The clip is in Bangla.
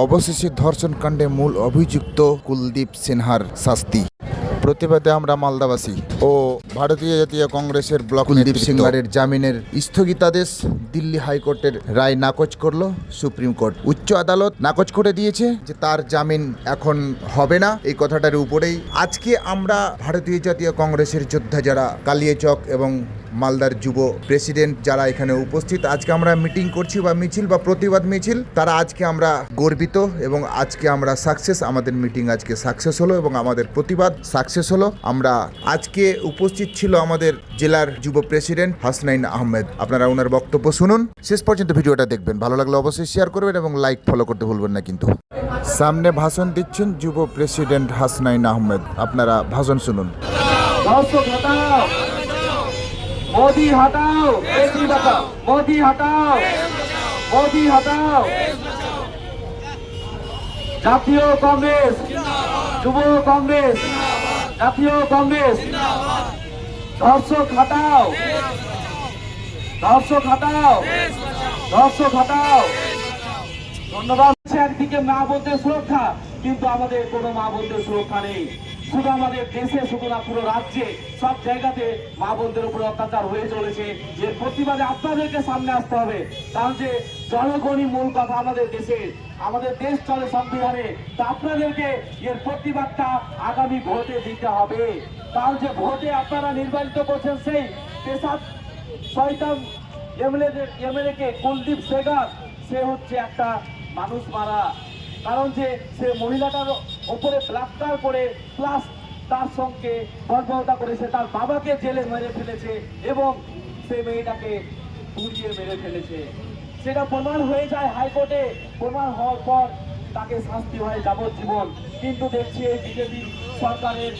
অবশেষে ধর্ষণকাণ্ডে মূল অভিযুক্ত কুলদীপ সিনহার শাস্তি। প্রতিবাদে আমরা মালদাবাসী ও ভারতীয় জাতীয় কংগ্রেসের ব্লক কুলদীপ সিংহারের জামিনের স্থগিতাদেশ দিল্লি হাইকোর্টের রায় নাকচ করল সুপ্রিম কোর্ট। উচ্চ আদালত নাকচ করে দিয়েছে যে তার জামিন এখন হবে না। এই কথাটার উপরেই আজকে আমরা ভারতীয় জাতীয় কংগ্রেসের যোদ্ধা যারা কালিয়াচক এবং মালদার যুব প্রেসিডেন্ট যারা এখানে উপস্থিত, আজকে আমরা মিটিং করছি বা মিছিল বা প্রতিবাদ মিছিল, তারা আজকে আমরা গর্বিত এবং আজকে আমরা সাকসেস, আমাদের মিটিং আজকে সাকসেস হলো এবং আমাদের প্রতিবাদ সাকসেস হলো। আমরা আজকে উপস্থিত ছিল আমাদের জেলার যুব প্রেসিডেন্ট হাসনাইন আহমেদ। আপনারা ওনার বক্তব্য শুনুন। শেষ পর্যন্ত ভিডিওটা দেখবেন। ভালো লাগলে অবশ্যই শেয়ার করবেন এবং লাইক ফলো করতে ভুলবেন না কিন্তু। সামনে ভাষণ দিচ্ছেন যুব প্রেসিডেন্ট হাসনাইন আহমেদ। আপনারা ভাষণ শুনুন। মোদি হটাও। মোদি হটাও। মোদি হটাও। জাতীয় কংগ্রেস। যুব কংগ্রেস। জাতীয় কংগ্রেস। দর্শক হটাও। দর্শক হটাও। দর্শক হটাও। ধন্যবাদ। একদিকে মা বোনদের সুরক্ষা কিন্তু আমাদের কোনো মা বোনদের সুরক্ষা নেই। শুধু আমাদের দেশে, শুধু না, পুরো রাজ্যে, সব জায়গাতে মা বোনদের উপরে অত্যাচার হয়ে চলেছে। এর প্রতিবাদে আপনাদেরকে সামনে আসতে হবে কারণ যে জনগণই মূল কথা আমাদের দেশের আমাদের দেশ চলে সংবিধানে, তা আপনাদেরকে এর প্রতিবাদটা আগামী ভোটে দিতে হবে। কারণ যে ভোটে আপনারা নির্বাচিত করছেন, সেই পেশাদ শয়তান এমএলএ এমএলএ কে কুলদীপ সেগার, সে হচ্ছে একটা মানুষ মারা। কারণ যে সে মহিলাটার ওপরে প্লাস্টার করে প্লাস তার সঙ্গে গর্ভবতা করেছে তার বাবাকে জেলে মেরে ফেলেছে এবং সে মেয়েটাকে পুড়িয়ে মেরে ফেলেছে। সেটা প্রমাণ হয়ে যায় হাইকোর্টে। প্রমাণ হওয়ার পর তাকে শাস্তি হয় যাবজ্জীবন। কিন্তু দেখছি এই বিজেপি সরকারের